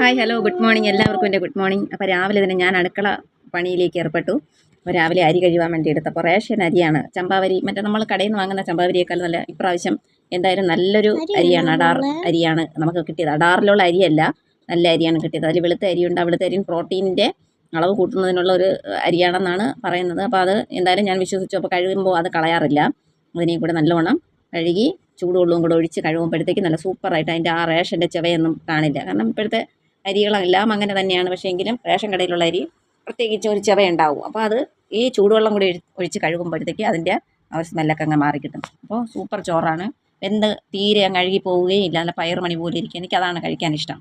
Hi hello good morning എല്ലാവർക്കും എന്റെ good morning അപ്പോൾ രാവിലെ തന്നെ ഞാൻ അടുക്കള പണിയിലേക്ക് ഏർപ്പെട്ടു. അപ്പോൾ രാവിലെ അരി കഴിവാൻ വേണ്ടി എടുത്തപ്പോൾ റേഷൻ അരിയാണ്. ചമ്പാവരി മറ്റേ നമ്മൾ കടയിൽ നിന്ന് വാങ്ങുന്ന ചമ്പാവരിയേക്കാൾ നല്ല ഇപ്രാവശ്യം എന്തായാലും നല്ലൊരു അരിയാണ് അടാർ അരിയാണ് നമുക്ക് കിട്ടിയത്. അടാറിലുള്ള അരിയല്ല നല്ല അരിയാണ് കിട്ടിയത്. അതിൽ വെളുത്ത അരിയുണ്ട്. ആ വെളുത്ത അരിയും പ്രോട്ടീനിന്റെ അളവ് കൂട്ടുന്നതിനുള്ള ഒരു അരിയാണെന്നാണ് പറയുന്നത്. അപ്പോൾ അത് എന്തായാലും ഞാൻ വിശ്വസിച്ചു. അപ്പോൾ കഴുകുമ്പോൾ അത് കളയാറില്ല. അതിനെയും കൂടെ നല്ലോണം കഴുകി ചൂടുവെള്ളവും കൂടെ ഒഴിച്ച് കഴുകുമ്പോഴത്തേക്ക് നല്ല സൂപ്പറായിട്ട് അതിന്റെ ആ റേഷന്റെ ചെവയൊന്നും കാണില്ല. കാരണം ഇപ്പോഴത്തെ അരികളെല്ലാം അങ്ങനെ തന്നെയാണ്. പക്ഷേ എങ്കിലും റേഷൻ കടയിലുള്ള അരി പ്രത്യേകിച്ച് ഒരു ചെവ ഉണ്ടാവും അപ്പോൾ അത് ഈ ചൂടുവെള്ളം കൂടി ഒഴിച്ച് കഴുകുമ്പോഴത്തേക്ക് അതിന്റെ ആ സ്മെല്ലൊക്കെ അങ്ങ് മാറി കിട്ടും. അപ്പോൾ സൂപ്പർ ചോറാണ്. എന്ത് തീരെ അങ്ങ് അഴുകി പോവുകയും ഇല്ല. നല്ല പയർ മണി പോലെ ഇരിക്കും. എനിക്കതാണ് കഴിക്കാൻ ഇഷ്ടം.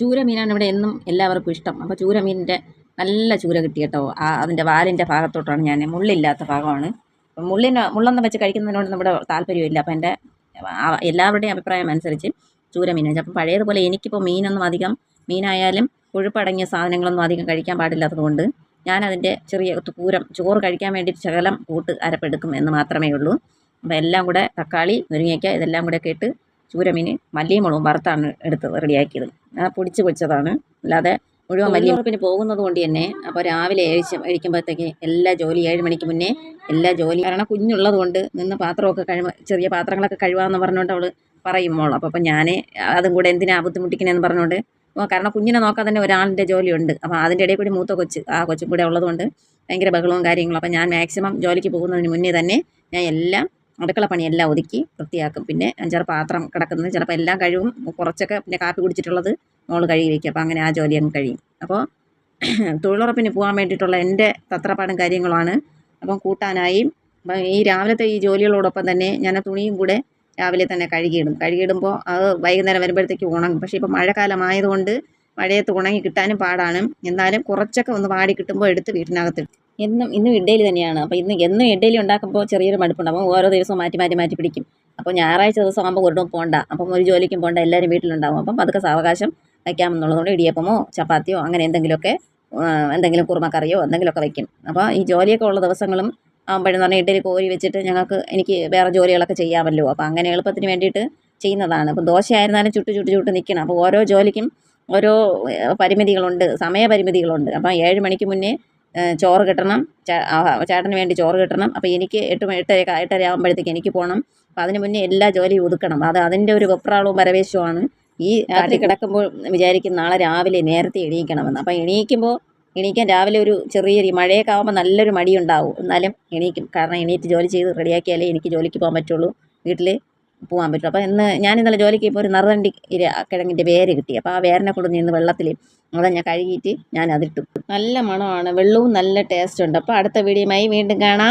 ചൂര മീനാണ് ഇവിടെ എന്നും എല്ലാവർക്കും ഇഷ്ടം. അപ്പോൾ ചൂര മീനിന്റെ നല്ല ചൂര കിട്ടി കേട്ടോ. ആ അതിന്റെ വാലിന്റെ ഭാഗത്തോട്ടാണ് ഞാൻ. മുള്ളില്ലാത്ത ഭാഗമാണ്. മുള്ളിന് മുള്ളൊന്നും വെച്ച് കഴിക്കുന്നതിനോട് നമ്മുടെ താല്പര്യമില്ല. അപ്പോൾ എന്റെ എല്ലാവരുടെയും അഭിപ്രായം അനുസരിച്ച് ചൂര മീൻ അപ്പം പഴയതുപോലെ എനിക്കിപ്പോൾ മീനൊന്നും അധികം മീനായാലും കൊഴുപ്പടങ്ങിയ സാധനങ്ങളൊന്നും അധികം കഴിക്കാൻ പാടില്ലാത്തതുകൊണ്ട് ഞാനതിന്റെ ചെറിയ പൂരം ചോറ് കഴിക്കാൻ വേണ്ടി ശകലം കൂട്ട് അരപ്പെടുക്കും എന്ന് മാത്രമേ ഉള്ളൂ. അപ്പോൾ എല്ലാം കൂടെ തക്കാളി മുരിങ്ങയ്ക്ക ഇതെല്ലാം കൂടെ ഒക്കെ ഇട്ട് ചൂരമീൻ മല്ലിയും മുളകും വറുത്താണ് എടുത്ത് റെഡിയാക്കിയത്. ആ പൊടിച്ച് പൊടിച്ചതാണ്. അല്ലാതെ മുഴുവൻ മല്ലിയും ഉറപ്പിന് പോകുന്നത് കൊണ്ട് തന്നെ അപ്പോൾ രാവിലെ ഏഴ് കഴിക്കുമ്പോഴത്തേക്ക് എല്ലാ ജോലി ഏഴ് മണിക്ക് മുന്നേ എല്ലാ ജോലി കാരണം കുഞ്ഞുള്ളത് കൊണ്ട് നിന്ന് പാത്രമൊക്കെ കഴിവ ചെറിയ പാത്രങ്ങളൊക്കെ കഴിവാന്ന് പറഞ്ഞുകൊണ്ട് അവൾ പറയും മോൾ അപ്പോൾ അപ്പം ഞാൻ അതും കൂടെ എന്തിനാ ബുദ്ധിമുട്ടിക്കണേന്ന് പറഞ്ഞുകൊണ്ട് കാരണം കുഞ്ഞിനെ നോക്കാൻ തന്നെ ഒരാളിന്റെ ജോലിയുണ്ട്. അപ്പോൾ അതിന്റെ ഇടയിൽ കൂടി മൂത്ത കൊച്ച് ആ കൊച്ചും കൂടെ ഉള്ളതുകൊണ്ട് ഭയങ്കര ബഹളവും കാര്യങ്ങളും. അപ്പോൾ ഞാൻ മാക്സിമം ജോലിക്ക് പോകുന്നതിന് മുന്നേ തന്നെ ഞാൻ എല്ലാം അടുക്കള പണിയെല്ലാം ഒതുക്കി വൃത്തിയാക്കും. പിന്നെ അഞ്ചാറ് പാത്രം കിടക്കുന്നത് ചിലപ്പോൾ എല്ലാം കഴിവും കുറച്ചൊക്കെ പിന്നെ കാപ്പി കുടിച്ചിട്ടുള്ളത് മോൾ കഴുകി വയ്ക്കും. അപ്പോൾ അങ്ങനെ ആ ജോലി അങ്ങ് കഴിയും. അപ്പോൾ തൊഴിലുറപ്പിന് പോകാൻ വേണ്ടിയിട്ടുള്ള എന്റെ തത്രപ്പാടും കാര്യങ്ങളാണ്. അപ്പം കൂട്ടാനായി അപ്പം ഈ രാവിലത്തെ ഈ ജോലികളോടൊപ്പം തന്നെ ഞാൻ തുണിയും കൂടെ രാവിലെ തന്നെ കഴുകിയിടും. കഴുകിയിടുമ്പോൾ അത് വൈകുന്നേരം വരുമ്പോഴത്തേക്ക് ഉണങ്ങും. പക്ഷേ ഇപ്പോൾ മഴക്കാലമായതുകൊണ്ട് മഴയത്ത് ഉണങ്ങി കിട്ടാനും പാടാണ്. എന്നാലും കുറച്ചൊക്കെ ഒന്ന് വാടി കിട്ടുമ്പോൾ എടുത്ത് വീട്ടിനകത്ത്. എന്നും ഇന്നും ഇഡ്ഡലി തന്നെയാണ്. അപ്പോൾ ഇന്ന് എന്നും ഇഡ്ഡലി ഉണ്ടാക്കുമ്പോൾ ചെറിയൊരു മടുപ്പുണ്ട്. അപ്പോൾ ഓരോ ദിവസവും മാറ്റി മാറ്റി മാറ്റി പിടിക്കും. അപ്പോൾ ഞായറാഴ്ച ദിവസം ആകുമ്പോൾ ഒരിടവും പോകണ്ട അപ്പം ഒരു ജോലിക്കും പോകണ്ട എല്ലാവരും വീട്ടിലുണ്ടാകും അപ്പം അതൊക്കെ സാവകാശം വയ്ക്കാമെന്നുള്ളതുകൊണ്ട് ഇടിയപ്പമോ ചപ്പാത്തിയോ അങ്ങനെ എന്തെങ്കിലുമൊക്കെ എന്തെങ്കിലും കുറുമക്കറിയോ എന്തെങ്കിലുമൊക്കെ വയ്ക്കും. അപ്പോൾ ഈ ജോലിയൊക്കെ ഉള്ള ദിവസങ്ങളും ആകുമ്പോഴെന്ന് പറഞ്ഞാൽ ഇഡ്ഡലി കോരി വെച്ചിട്ട് ഞങ്ങൾക്ക് എനിക്ക് വേറെ ജോലികളൊക്കെ ചെയ്യാമല്ലോ. അപ്പോൾ അങ്ങനെ എളുപ്പത്തിന് വേണ്ടിയിട്ട് ചെയ്യുന്നതാണ്. അപ്പോൾ ദോശയായിരുന്നാലും ചുട്ട് ചുട്ട് ചുട്ട് നിൽക്കണം അപ്പോൾ ഓരോ ജോലിക്കും ഓരോ പരിമിതികളുണ്ട്. സമയപരിമിതികളുണ്ട് അപ്പോൾ ഏഴ് മണിക്ക് മുന്നേ ചോറ് കിട്ടണം. ചേ- ചേട്ടന് വേണ്ടി ചോറ് കിട്ടണം. അപ്പോൾ എനിക്ക് എട്ട് എട്ടര എട്ടര ആകുമ്പോഴത്തേക്ക് എനിക്ക് പോകണം അപ്പോൾ അതിന് മുന്നേ എല്ലാ ജോലിയും ഒതുക്കണം. അത് അതിന്റെ ഒരു വെപ്രാളവും പരവേശവുമാണ്. ഈ രാത്രി കിടക്കുമ്പോൾ വിചാരിക്കും നാളെ രാവിലെ നേരത്തെ എണീക്കണമെന്ന്. അപ്പോൾ എണീക്കുമ്പോൾ എണീക്കാൻ രാവിലെ ഒരു ചെറിയൊരു മഴയൊക്കെ ആകുമ്പോൾ നല്ലൊരു മടിയുണ്ടാവും. എന്നാലും എണീക്കും. കാരണം എണീറ്റ് ജോലി ചെയ്ത് റെഡിയാക്കിയാലേ എനിക്ക് ജോലിക്ക് പോകാൻ പറ്റുള്ളൂ. വീട്ടിൽ പോകാൻ പറ്റും അപ്പോൾ ഇന്ന് ഞാൻ ഇന്നലെ ജോലിക്ക് ഇപ്പോൾ ഒരു നറുതണ്ടി കിഴങ്ങിന്റെ വേര് കിട്ടി. അപ്പോൾ ആ വേരിനെ കൊണ്ട് നിന്ന് വെള്ളത്തിൽ അത് ഞാൻ കഴുകിയിട്ട് ഞാൻ അതിട്ടു. നല്ല മണമാണ്. വെള്ളവും നല്ല ടേസ്റ്റ് ഉണ്ട്. അപ്പോൾ അടുത്ത വീഡിയോയുമായി വീണ്ടും കാണാം.